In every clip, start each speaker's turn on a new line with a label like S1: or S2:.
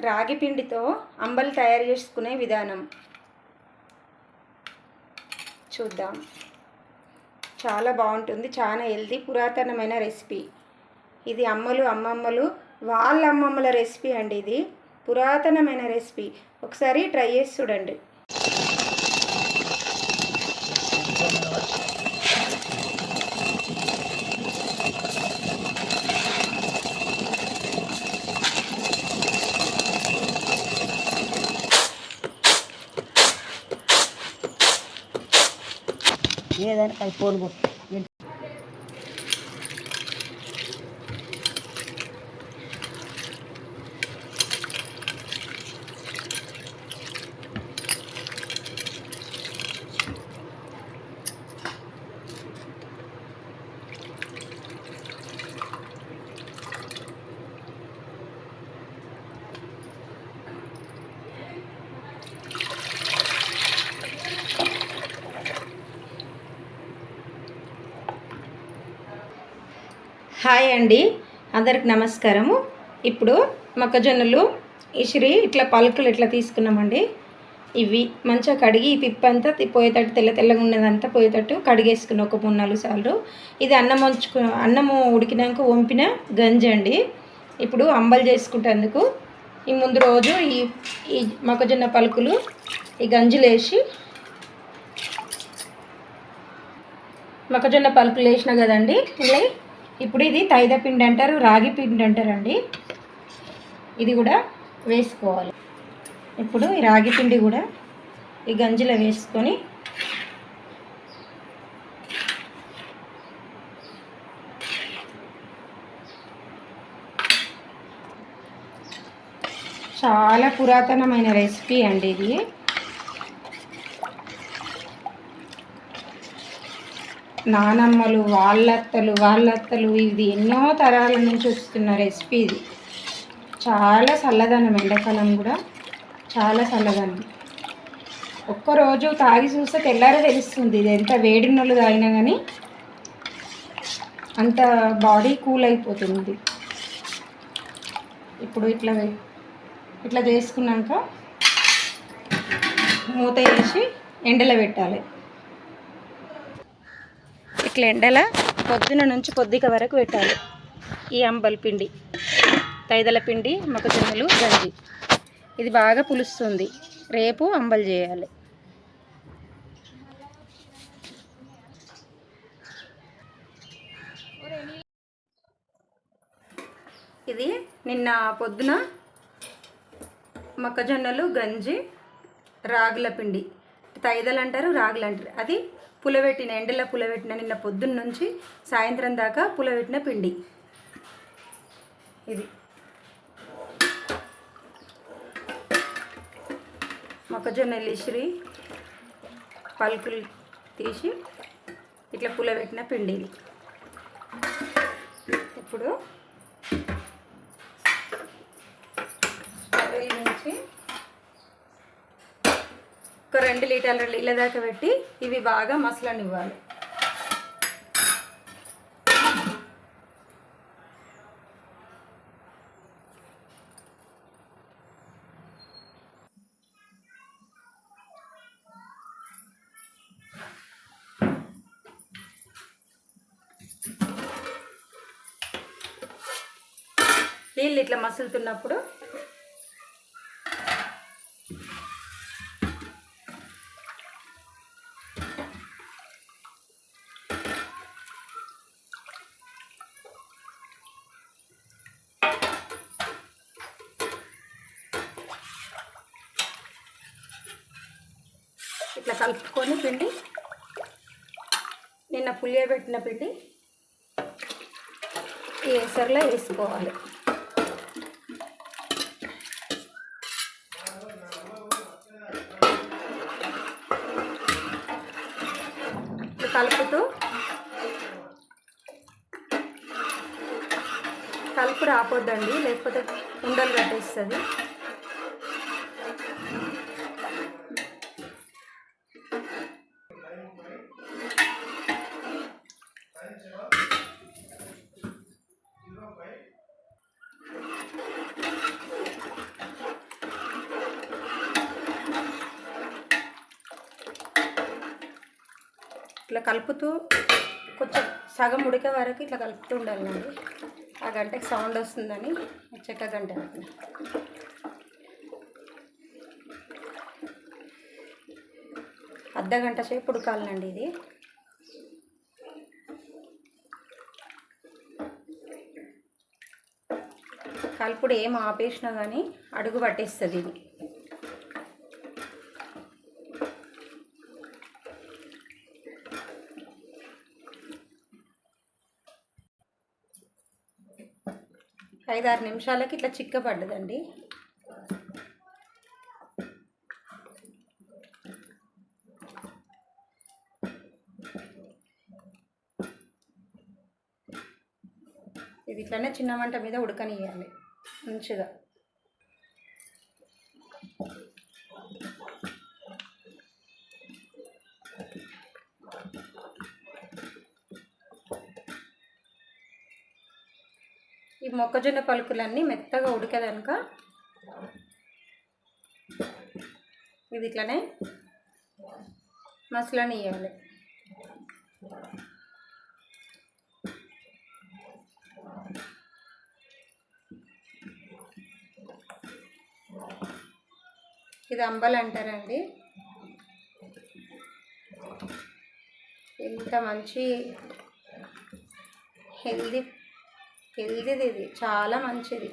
S1: రాగి పిండితో అంబలి తయారు చేసుకునే విధానం. చూద్దాం. చాలా బాగుంటుంది. చాలా హెల్తీ పురాతనమైన రెసిపీ. ఇది అమ్మలు అమ్మమ్మలు వాళ్ళ అమ్మమ్మల రెసిపీ అండి ఇది. పురాతనమైన రెసిపీ. ఒకసారి ట్రై చేసి చూడండి.
S2: dar al polvo.
S1: హాయ్ అండి. అందరికి నమస్కారము. ఇప్పుడు మొక్కజొన్నలు ఇసిరి ఇట్లా పలుకులు ఇట్లా తీసుకున్నామండి? ఇవి మంచిగా కడిగి ఈ పిప్ప అంతా పోయేటట్టు తెల్ల తెల్లగా ఉన్నదంతా పోయేటట్టు కడిగేసుకున్న ఒక మూడు నాలుగు సార్లు. ఇది అన్నం వంచుకు అన్నము ఉడికినాక వంపిన గంజి అండి. ఇప్పుడు అంబలు చేసుకుంటేందుకు ఈ ముందు రోజు ఈ ఈ మొక్కజొన్న పలుకులు ఈ గంజులు వేసి మొక్కజొన్న పలుకులు వేసినా కదండి ఇలా ఇప్పుడు ఇది తైద పిండి అంటారు రాగి పిండి అంటారండి. ఇది కూడా వేసుకోవాలి. ఇప్పుడు ఈ రాగి పిండి కూడా ఈ గంజిలో వేసుకొని చాలా పురాతనమైన రెసిపీ అండి ఇది. నానమ్మలు వాళ్ళత్తలు వాళ్ళత్తలు ఇది ఎన్నో తరాల నుంచి వస్తున్న రెసిపీ ఇది. చాలా చల్లదనం ఎండాకాలం కూడా చాలా చల్లదనం. ఒక్కరోజు తాగి చూస్తే తెల్లారే తెలుస్తుంది ఇది ఎంత వేడి నొల్లు తాగినా కానీ అంత బాడీ కూల్ అయిపోతుంది. ఇప్పుడు ఇట్లా వే- ఇట్లా చేసుకున్నాక మూత వేసి ఎండలో పెట్టాలి. ఇట్లా ఎండల పొద్దున నుంచి పొద్దుక వరకు పెట్టాలి. ఈ అంబల పిండి తైదల పిండి మొక్కజొన్నలు గంజి. ఇది బాగా పులుస్తుంది. రేపు అంబలి చేయాలి. ఇది నిన్న పొద్దున మొక్కజొన్నలు గంజి రాగుల పిండి. తైదలు అంటారు రాగులు అంటారు అది పులబెట్టిన ఎండలో పులబెట్టిన నిన్న పొద్దున్న నుంచి సాయంత్రం దాకా పులబెట్టిన పిండి. ఇది. మొక్కజొన్న ఇసిరి పలుకులు తీసి ఇట్లా పులబెట్టిన పిండి ఇది. ఇప్పుడు కర్రీల నుంచి ఒక రెండు లీటర్ల నీళ్ళ దాకా పెట్టి ఇవి బాగా మసలనివ్వాలి. నీళ్ళు ఇట్లా మసులుతున్నప్పుడు ఇట్లా కలుపుకొని పిండి. నిన్న పులియబెట్టిన పిండి. ఈ ఎసరులో వేసుకోవాలి. కలుపుతూ కలుపు ఆపొద్దండి లేకపోతే ఉండలు కట్టేస్తుంది. ఇట్లా కలుపుతూ కొంచెం సగం ఉడికే వరకు ఇట్లా కలుపుతూ ఉండాలండి. ఆ గంటకి సౌండ్ వస్తుందని చెక్క గంట అర్ధ గంట సేపు ఉడకాలండి ఇది. కలుపుడు ఏం ఆపేసినా కానీ అడుగు పట్టేస్తుంది ఇది. ఐదారు నిమిషాలకి ఇట్లా చిక్కబడ్డదండి. ఇది ఇట్లనే చిన్న మంట మీద ఉడకనియాలి మంచిగా. ఈ మొక్కజొన్న పలుకులన్నీ మెత్తగా ఉడికేదనుక ఇది ఇట్లనే మసలని వేయాలి ఇది అంబలు అంటారండి. ఎంత మంచి హెల్దీ హెల్దీది ఇది. చాలా మంచిది.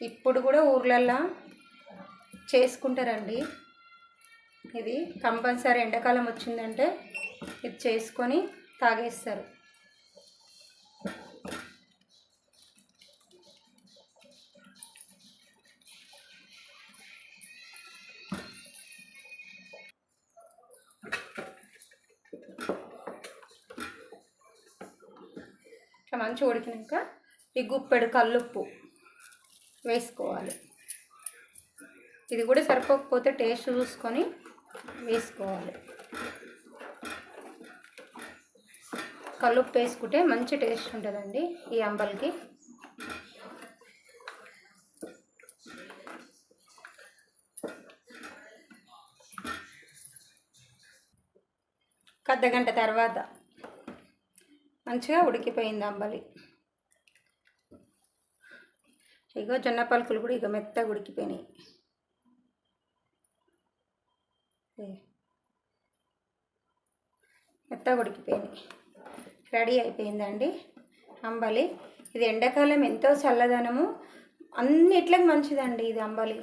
S1: ఇప్పుడు కూడా ఊర్లల్లో చేసుకుంటారండి. ఇది కంపల్సరీ ఎండాకాలం వచ్చిందంటే ఇది చేసుకొని తాగేస్తారు. ఇట్లా మంచిగా ఉడికినాక ఈ గుప్పెడు కల్లుప్పు వేసుకోవాలి. ఇది కూడా సరిపోకపోతే టేస్ట్ చూసుకొని వేసుకోవాలి. కల్లుప్పు వేసుకుంటే మంచి టేస్ట్ ఉంటుందండి ఈ అంబలికి. ఒక గంట తర్వాత మంచిగా ఉడికిపోయింది అంబలి. ఇగో జొన్న పలుకులు కూడా ఇక మెత్తగా ఉడికిపోయినాయి. మెత్తగా ఉడికిపోయినాయి. రెడీ అయిపోయిందండి అంబలి. ఇది ఎండాకాలం ఎంతో చల్లదనము. అన్నిట్లకి మంచిదండి ఇది అంబలి.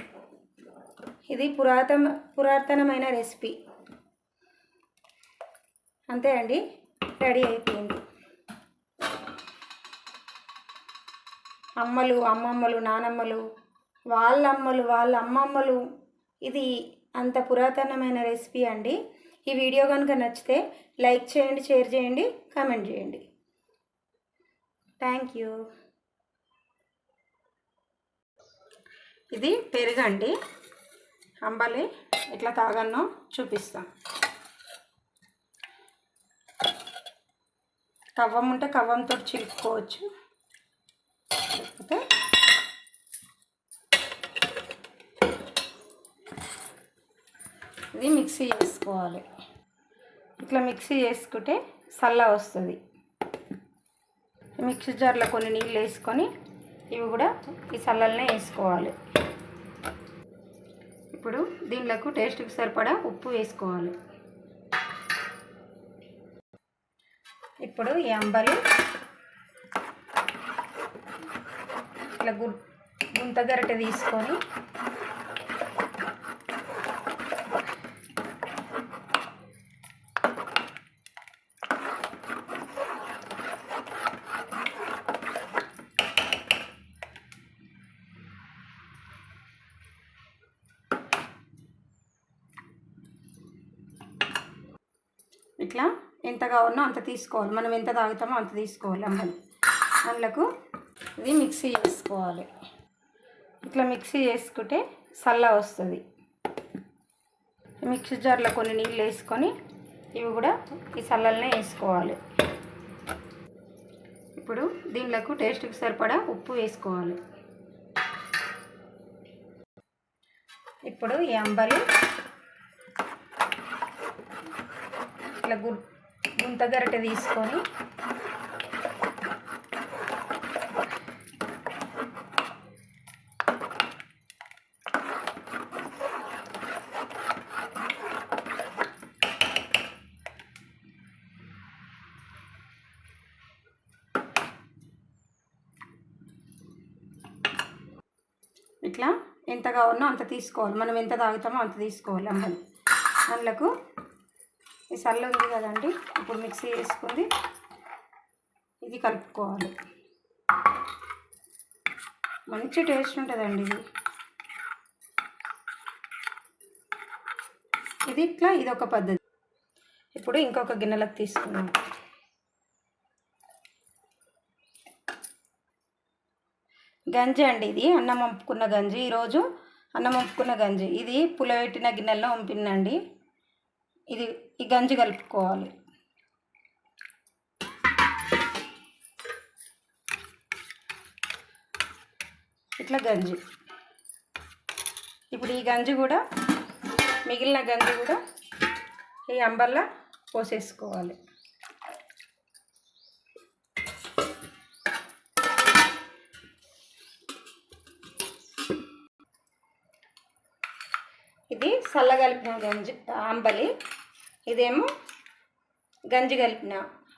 S1: ఇది పురాతన పురాతనమైన రెసిపీ. అంతే అండి. రెడీ అయిపోయింది. అమ్మలు అమ్మమ్మలు నానమ్మలు వాళ్ళ అమ్మలు వాళ్ళ అమ్మమ్మలు ఇది అంత పురాతనమైన రెసిపీ అండి. ఈ వీడియో కనుక నచ్చితే లైక్ చేయండి షేర్ చేయండి కామెంట్ చేయండి. Thank you. ఇది పెరుగండి. అంబలి ఎట్లా తాగన్నో చూపిస్తాం. కవ్వం ఉంటే కవ్వంతో చిలుపుకోవచ్చు ఇది మిక్సీ చేసుకోవాలి. ఇట్లా మిక్సీ చేసుకుంటే చల్ల వస్తుంది. మిక్సీ జార్లో కొన్ని నీళ్ళు వేసుకొని ఇవి కూడా ఈ సల్లల్నే వేసుకోవాలి. ఇప్పుడు దీంట్లోకి టేస్ట్కి సరిపడా ఉప్పు వేసుకోవాలి. ఇప్పుడు ఈ అంబలి ఇట్లా గు గుంత గరిటె తీసుకొని ఇట్లా ఎంత కావాలనో అంత తీసుకోవాలి. మనం ఎంత తాగుతామో అంత తీసుకోవాలి అమ్మని అందులోకు ఇది మిక్సీ చేసుకోవాలి. ఇట్లా మిక్సీ చేసుకుంటే చల్ల వస్తుంది. మిక్సీ జార్లో కొన్ని నీళ్ళు వేసుకొని ఇవి కూడా ఈ సల్లల్నే వేసుకోవాలి. ఇప్పుడు దీనిలోకి టేస్ట్కి సరిపడా ఉప్పు వేసుకోవాలి. ఇప్పుడు ఈ అంబలి ఇట్లా గు గుంత గరిటె తీసుకొని ఇట్లా ఎంత కావాలనో అంత తీసుకోవాలి. మనం ఎంత తాగుతామో అంత తీసుకోవాలి అమ్మని అందులోకు ఈ సల్ల ఉంది కదండి ఇప్పుడు మిక్సీ వేసుకుంది. ఇది కలుపుకోవాలి. మంచి టేస్ట్ ఉంటుందండి ఇది. ఇది ఇట్లా ఇది ఒక పద్ధతి. ఇప్పుడు ఇంకొక గిన్నెలకు తీసుకున్నాం గంజి అండి ఇది అన్నం వంపుకున్న గంజి. ఈరోజు అన్నం వంపుకున్న గంజి. ఇది పులవెట్టిన గిన్నెల్లో వంపిందండి ఇది ఈ గంజి కలుపుకోవాలి. ఇట్లా గంజి. ఇప్పుడు ఈ గంజి కూడా మిగిలిన గంజి కూడా ఈ అంబర్లా పోసేసుకోవాలి. ఇది చల్లగలిపిన గంజి అంబలి. ఇదేమో గంజి కలిపిన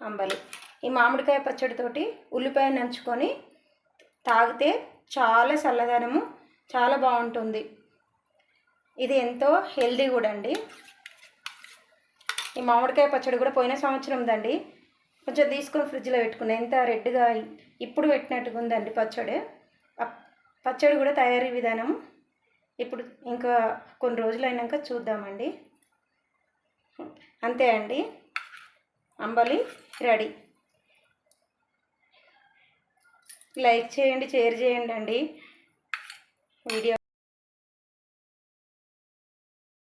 S1: అంబలి. ఈ మామిడికాయ పచ్చడితోటి ఉల్లిపాయ నంచుకొని తాగితే చాలా చల్లదనము చాలా బాగుంటుంది. ఇది ఎంతో హెల్దీ కూడా అండి. ఈ మామిడికాయ పచ్చడి కూడా పోయిన సంవత్సరం ఉందండి కొంచెం తీసుకొని ఫ్రిడ్జ్లో పెట్టుకున్నా. ఎంత రెడ్గా ఇప్పుడు పెట్టినట్టుగా ఉందండి పచ్చడి పచ్చడి కూడా తయారీ విధానం ఇప్పుడు ఇంకా కొన్ని రోజులు అయినాక చూద్దామండి. అంతే అండి. అంబలి రెడీ. లైక్ చేయండి షేర్ చేయండి అండి. వీడియో